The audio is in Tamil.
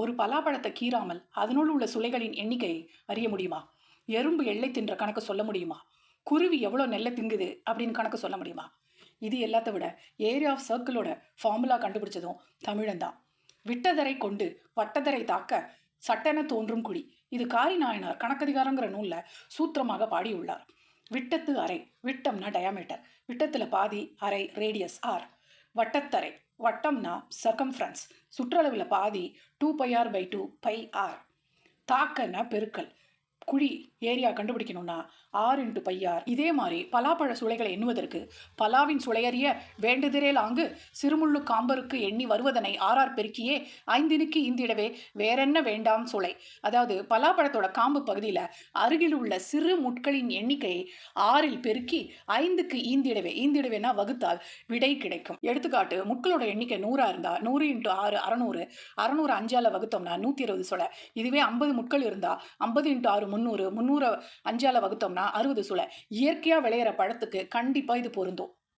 ஒரு பலாப்பழத்தை கீறாமல் அதனுள் உள்ள சுளைகளின் எண்ணிக்கையை அறிய முடியுமா? எறும்பு எள்ளை தின்ற கணக்கு சொல்ல முடியுமா? குருவி எவ்வளோ நெல்லை திங்குது அப்படின்னு கணக்கு சொல்ல முடியுமா? இது எல்லாத்த விட ஏரியா ஆஃப் சர்க்கிளோட ஃபார்முலா கண்டுபிடிச்சதும் தமிழன் தான். விட்டதரை கொண்டு வட்டதரை தாக்க சட்டென தோன்றும் குடி. இது காரி நாயனார் கணக்கதிகாரங்கிற நூலில் சூத்திரமாக பாடியுள்ளார். விட்டத்து அரை விட்டம்னா டயாமீட்டர் விட்டத்தில் பாதி அரை ரேடியஸ் ஆர் வட்டத்தரை வட்டம்னா சர்க்கம்ஃபரன்ஸ் சுற்றளவில் பாதி two pi R pi two pi R தாக்கன்னா பெருக்கல். குழி ஏரியா கண்டுபிடிக்கணும்னா ஆறு இன்ட்டு பையார் இதே மாதிரி பலாப்பழ சுளைகளை எண்ணுவதற்கு பலாவின் சுளையறிய வேண்டுதிரேல் ஆங்கு சிறுமுள்ளு காம்பருக்கு எண்ணி வருவதனை ஆறார் பெருக்கியே ஐந்தினுக்கு இந்திடவே வேறென்ன வேண்டாம் சுளை. அதாவது பலாப்பழத்தோட காம்பு பகுதியில் அருகில் உள்ள சிறு முட்களின் எண்ணிக்கையை ஆறில் பெருக்கி ஐந்துக்கு ஈந்திடவே ஈந்திடவேனா வகுத்தால் விடை கிடைக்கும். எடுத்துக்காட்டு முட்களோட எண்ணிக்கை நூறாக இருந்தால் நூறு இன்ட்டு ஆறு அறநூறு அறநூறு அஞ்சால் வகுத்தோம்னா நூற்றி இருபது சுளை. இதுவே ஐம்பது முட்கள் இருந்தால் ஐம்பது இன்ட்டு ஆறு முந்நூறு முந்நூறு அஞ்சால வகுத்தோம்னா அறுபது சுளை இயற்கையாக விளையிற பழத்துக்கு கண்டிப்பாக இது பொருந்தும்.